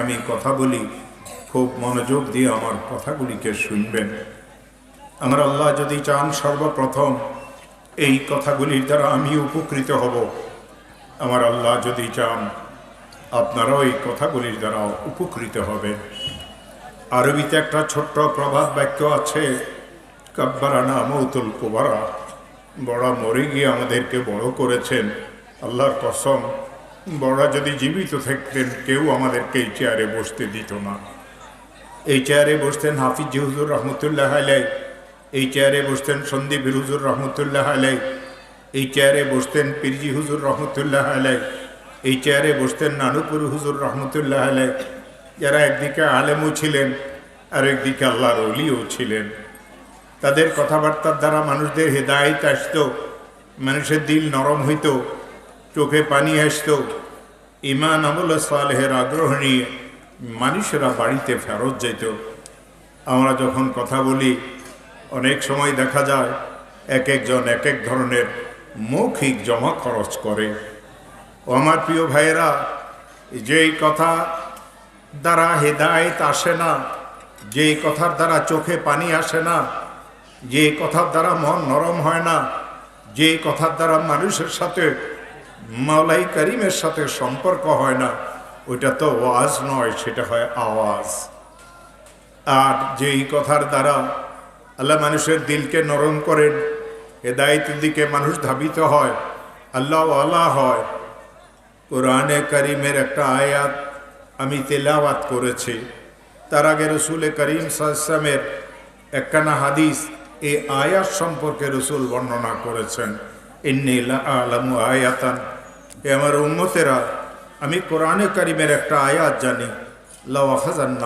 আমি কথা বলি, খুব মনোযোগ দিয়ে আমার কথাগুলিকে শুনবেন। আমার আল্লাহ যদি চান সর্বপ্রথম এই কথাগুলির দ্বারা আমি উপকৃত হব। আমার আল্লাহ যদি চান, আপনারাও এই কথাগুলির দ্বারা উপকৃত হবে আরবিতে একটা ছোট্ট প্রভাব বাক্য আছে কাব্বারানা মৌতুল কুবারা বড়া মরে গিয়ে আমাদেরকে বড় করেছেন। আল্লাহর কসম বড়া যদি জীবিত থাকতেন, কেউ আমাদেরকে এই চেয়ারে বসতে দিত না। এই চেয়ারে বসতেন হাফিজ হুজুর রহমতুল্লাহ আলাই এই চেয়ারে বসতেন সন্দীপ হুজুর রহমতুল্লাহ আলাই এই চেয়ারে বসতেন পিরজি হুজুর রহমতুল্লাহ আলাই এই চেয়ারে বসতেন নানুপুর হুজুর রহমতুল্লাহ আলাই যারা একদিকে আলেমও ছিলেন, আর একদিকে আল্লাহর অলিও ছিলেন। তাদের কথাবার্তার দ্বারা মানুষদের হেদায়ত আসত, মানুষের দিল নরম হইত। চোখে পানি আসত। ইমান আমল সালেহের আগ্রহ নিয়ে মানুষেরা বাড়িতে ফেরত যেত। আমরা যখন কথা বলি, অনেক সময় দেখা যায়, এক একজন এক এক ধরনের মৌখিক জমা খরচ করে। আমার প্রিয় ভাইয়েরা, যেই কথা দ্বারা হেদায়েত আসে না, যেই কথার দ্বারা চোখে পানি আসে না যে কথার দ্বারা মন নরম হয় না যে কথার দ্বারা মানুষের সাথে মাওলাই করিমের সাথে সম্পর্ক হয় না, ওইটা তো ওয়াজ নয়, সেটা হয় আওয়াজ। আর যেই কথার দ্বারা আল্লাহ মানুষের দিলকে নরম করেন হেদায়তের দিকে মানুষ ধাবিত হয়, আল্লাহ আল্লাহ হয়। কোরআনে করিমের একটা আয়াত আমি তেলাওয়াত করেছি। তার আগে রসুল করিম সাল্লামের একখানা হাদিস, এই আয়াত সম্পর্কে রসুল বর্ণনা করেছেন। ইন্নিলা আলামু আয়াতান। এ আমার উন্মতেরা আমি কোরআনে কারিমের একটা আয়াত জানি। লাওয়াখাজান